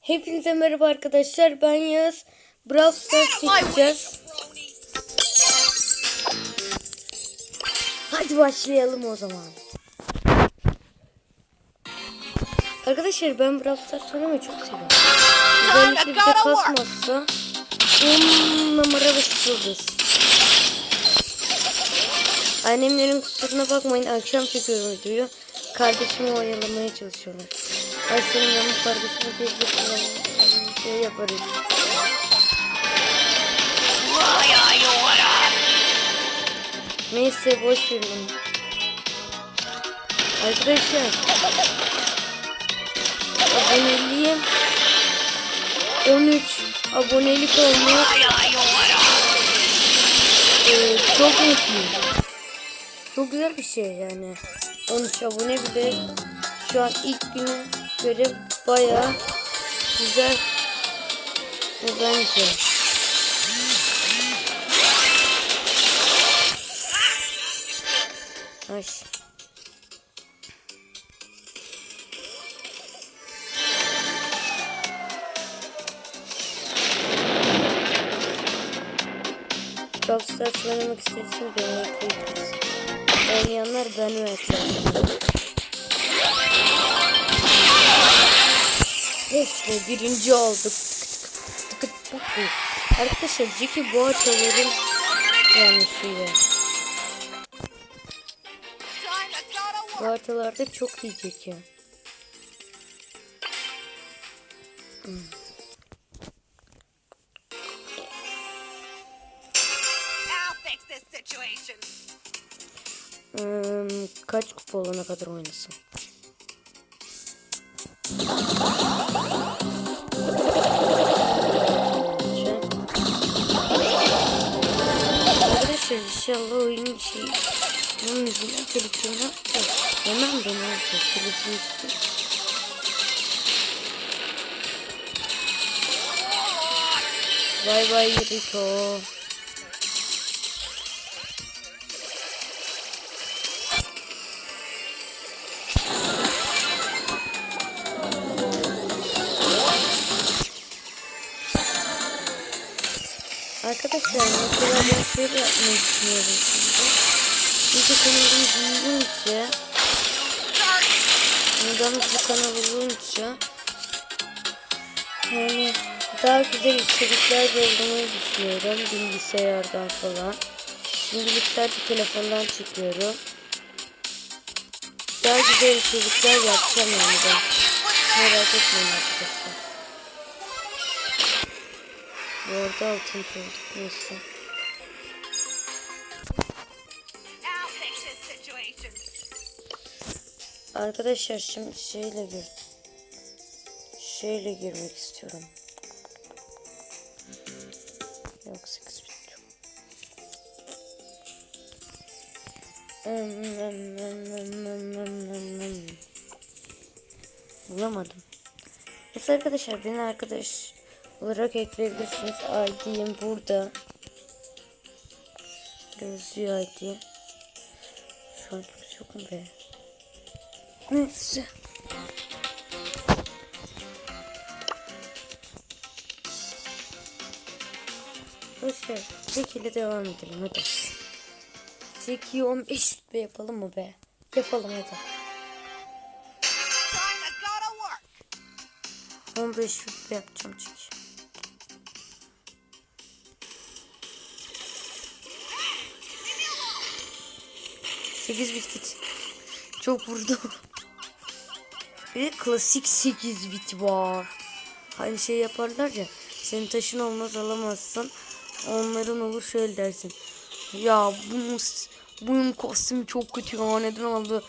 Hepinize merhaba arkadaşlar. Ben Yağız. Brawl Stars çekeceğiz. Hadi başlayalım o zaman. Arkadaşlar ben Brawl Stars oynamayı çok seviyorum. Özellikle bir de kasmazsa 10 numara ve sıfırız. Annemlerin kusuruna bakmayın. Akşam çekiyorum videoyu. Kardeşimi oyalamaya çalışıyorum. Ay senin yanın kardeşime diye bir şey yaparız. Neyse boş verin. Arkadaşlar aboneliğim 13 abonelik olmuş. Ee, çok mutluyum. Çok güzel bir şey yani. 13 abone bile şu an ilk güne göre baya güzel ve bence. Ay. Stars oynamak isterseniz beni ekleyin. Oynayanlar beni ekleyin. Neyse birinci olduk. Tık tık tık tık. Arkadaşlar Jiki bu açaların yani şeyi. Bu haritalarda çok iyi Jiki. Hmm. Hmm, kaç kupa olana kadar oynasın? İnşallah oyunun şey bunun yüzünden telefonu yapacağız. Hemen de ne olacak? Telefonu çıkıyor. Bay bay Rito. Arkadaşlar şöyle yapmayı düşünüyorum şimdi. İyice kanalımı büyüyünce Neden bu kanal olunca yani daha güzel içerikler doldurmayı düşünüyorum bilgisayardan falan. Şimdilik sadece telefondan çıkıyorum. Daha güzel içerikler yapacağım yani ben. Merak etmeyin arkadaşlar. Bu arada altın olduk neyse. Arkadaşlar şimdi şeyle gir. Şeyle girmek istiyorum. Yok 8 bit. Bulamadım. Neyse arkadaşlar beni arkadaş olarak ekleyebilirsiniz. ID'm burada. Gözlüğü ID. Şu an kimse yok be? Neyse. Boşver. Şekilde devam edelim hadi. 8 15 be yapalım mı be? Yapalım hadi. Time to go to work. 15 rütbe yapacağım çünkü. Sekiz bit. Çok vurdu. Bir klasik 8 bit var. Hani şey yaparlar ya. Senin taşın olmaz alamazsın. Onların olur şöyle dersin. Ya bunun, bunun kostümü çok kötü ya neden aldı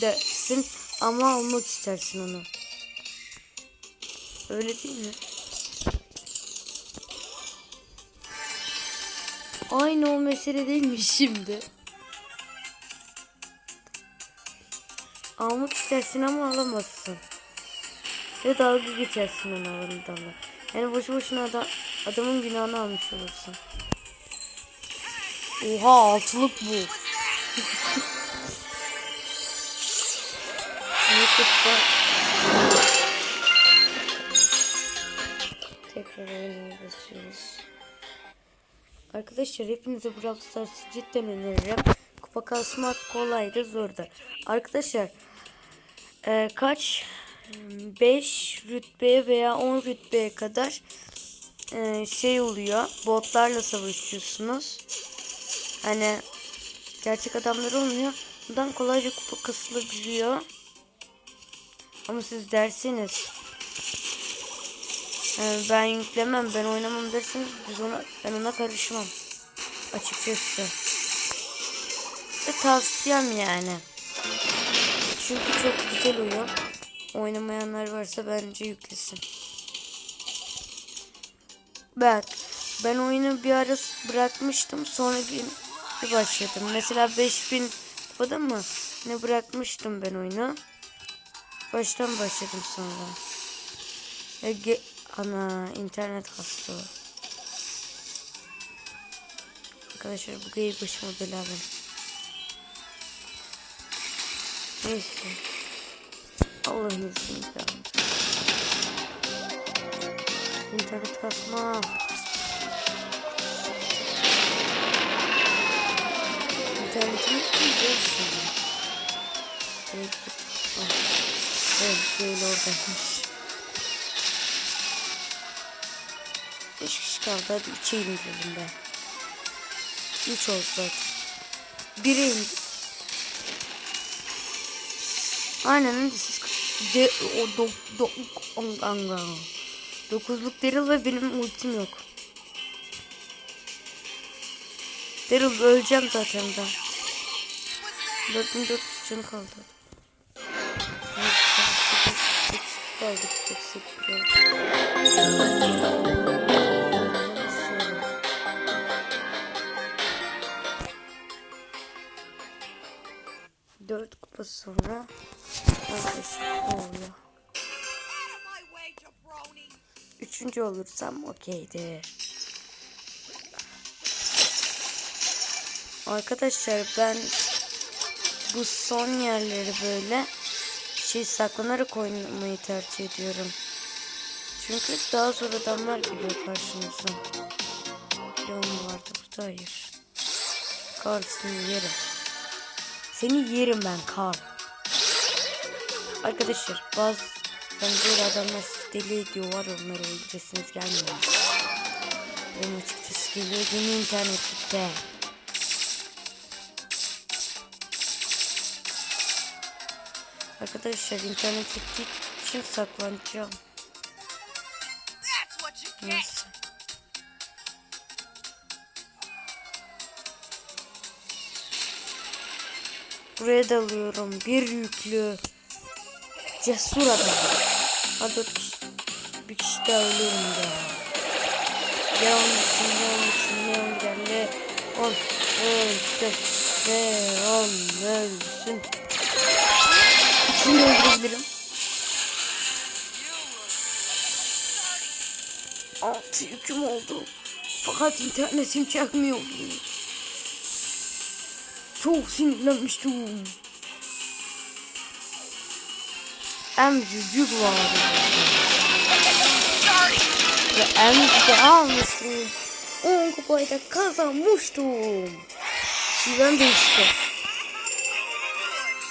dersin. Ama almak istersin onu. Öyle değil mi? Aynı o mesele değil mi şimdi? Almak istersin ama alamazsın. Ve dalga geçersin alan adamla. Yani boşu boşuna adam, adamın günahını almış olursun. Oha altılık bu. Tekrar oynaya basıyoruz. Arkadaşlar hepinize Brawl Stars cidden öneririm. Kupa kasmak kolay da zor da. Arkadaşlar e, kaç 5 rütbeye veya 10 rütbeye kadar e, şey oluyor. Botlarla savaşıyorsunuz. Hani gerçek adamlar olmuyor. Bundan kolayca kupa kasılabiliyor. Ama siz derseniz e, ben yüklemem ben oynamam derseniz biz ona ben ona karışmam. Açıkçası. Tavsiyem yani. Çünkü çok güzel oyun. Oynamayanlar varsa bence yüklesin. Bak ben oyunu bir ara bırakmıştım sonra bir, başladım. Mesela 5000 kupada mı ne bırakmıştım ben oyunu. Baştan başladım sonra. Ya ge- Ana internet hasta. Arkadaşlar bu gayet başıma bela benim. Neyse. Allah'ın izniyle. İnternet kasma. İnternetimiz güzelsin. Evet. Evet, böyle oradaymış. Beş kişi kaldı. Hadi üçe indirelim be. Üç oldu zaten. Bire indir. Aynen öyle siz de o do, do, anga. Dokuzluk Daryl ve benim ultim yok. Daryl öleceğim zaten ben. 4400 canı kaldı. Kaldı. Dört kupa sonra jabroni. Üçüncü olursam okeydir. Arkadaşlar ben bu son yerleri böyle şey saklanarak oynamayı tercih ediyorum. Çünkü daha zor adamlar geliyor karşımıza. Leon vardı burada hayır. Karl seni yerim. Seni yerim ben Karl. Arkadaşlar bazı ben böyle adamlar deli ediyorlar onları öldüresiniz gelmiyor. Benim açıkçası geliyor yeni internette. Arkadaşlar internet gittiği için saklanacağım. Neyse. Buraya dalıyorum. Bir yüklü. Cesur adam. Ha dört kişi. Bir kişi daha ölüyorum ya. Leon için, Leon için, Leon geldi. On ölsün. Leon ölsün. Şimdi öldürebilirim. Altı yüküm oldu. Fakat internetim çekmiyor. Çok sinirlenmiştim. Emcücük vardı. Ve emcücük almıştım. 10 kupayı da kazanmıştım. Şiven değişti.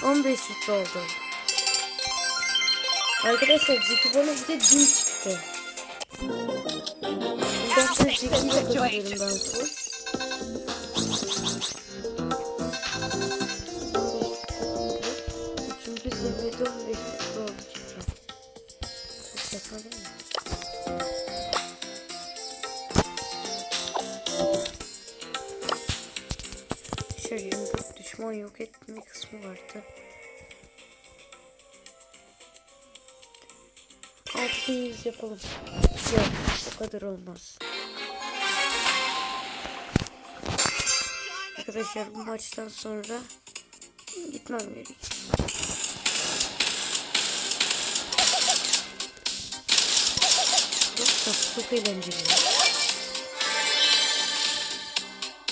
15 litre oldu. Arkadaşlar Zeki bana bir de dün çıktı. Sonra Zeki'yi de katıyorum ben kısmı vardı. Altı yüz yapalım. Yok o kadar olmaz. Arkadaşlar bu maçtan sonra gitmem gerek. Çok çok eğlenceli.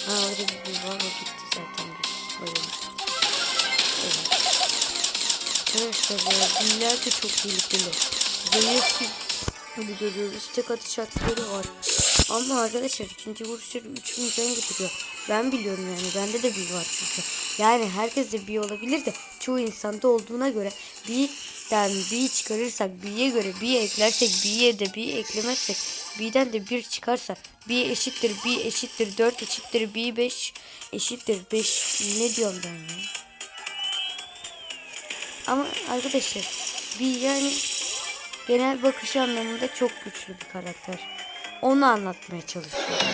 Ha orada bir var o gitti zaten. Bayılır. Arkadaşlar ya bunlar da çok tehlikeli. Zayıf bir görüyoruz. Tek atış atları var. Ama arkadaşlar ikinci vuruşları 3000 can getiriyor. Ben biliyorum yani. Bende de bir var çünkü. Yani herkes de bir olabilir de çoğu insanda olduğuna göre birden bir çıkarırsak bir'e göre bir eklersek bir'e de bir eklemezsek birden de bir çıkarsa bir eşittir bir eşittir 4 eşittir bir 5 eşittir 5 ne diyorum ben ya. Ama arkadaşlar bir yani genel bakış anlamında çok güçlü bir karakter. Onu anlatmaya çalışıyorum.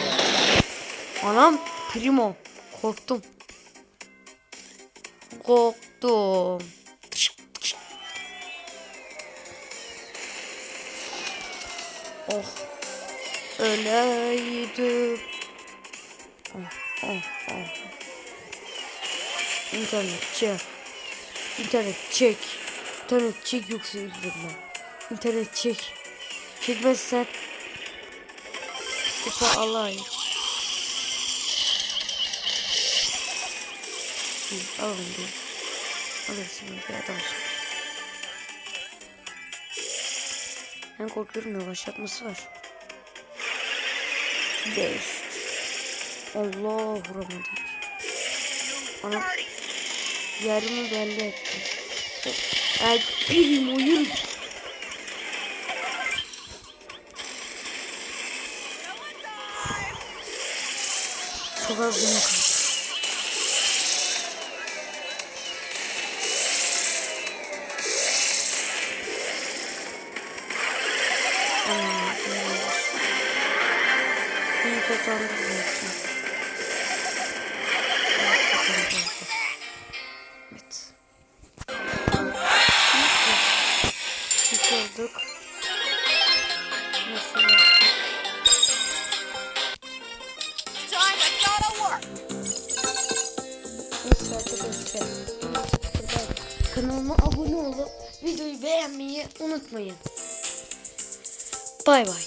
Anam Primo. Korktum. Korktum. Oh. Öleydim. Oh, oh, oh. İnternet çek. İnternet çek. İnternet çek yoksa üzülürüm ben. İnternet çek. Çekmezsen. Emanet. Hı, Alın diyor. Alırsın bir adamsın. Ben korkuyorum yavaşlatması var. Beş. Allah vuramadık. Ana yerimi belli ettim. El birim oyun. Çok az canım unutmayın. Bay bay.